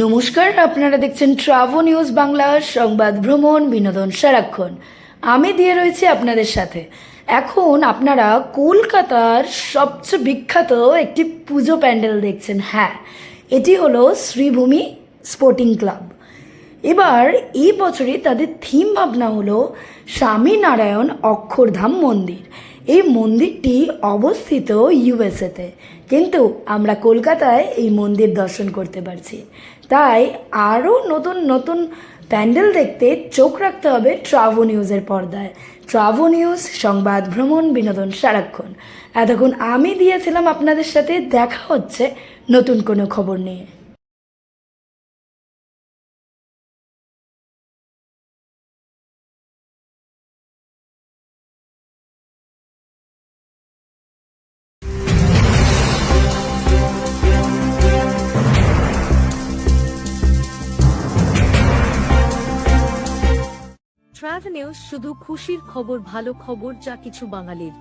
নমস্কার, আপনারা দেখছেন ট্রাভো নিউজ বাংলা, সংবাদ ভ্রমণ, বিনোদন সারাক্ষণ। আমি দিয়ে রয়েছি আপনাদের সাথে। এখন আপনারা কলকাতার সবচেয়ে বিখ্যাত একটি পুজো প্যান্ডেল দেখছেন। হ্যাঁ এটি হলো শ্রীভূমি স্পোর্টিং ক্লাব। এবার এই বছরে তাদের থিম ভাবনা হলো স্বামীনারায়ণ অক্ষরধাম মন্দির। এই মন্দিরটি অবস্থিত ইউএসএতে। কিন্তু আমরা কলকাতায় এই মন্দির দর্শন করতে পারছি। তাই আরও নতুন নতুন প্যান্ডেল দেখতে চোখ রাখতে হবে ট্রাভো নিউজের পর্দায়। ট্রাভো নিউজ, সংবাদ ভ্রমণ, বিনোদন সারাক্ষণ। এতক্ষণ আমি দিয়েছিলাম আপনাদের সাথে, দেখা হচ্ছে নতুন কোনো খবর নিয়ে। ট্রাভেল নিউজ শুধু খুশির খবর ভালো খবর যা কিছু বাঙালির।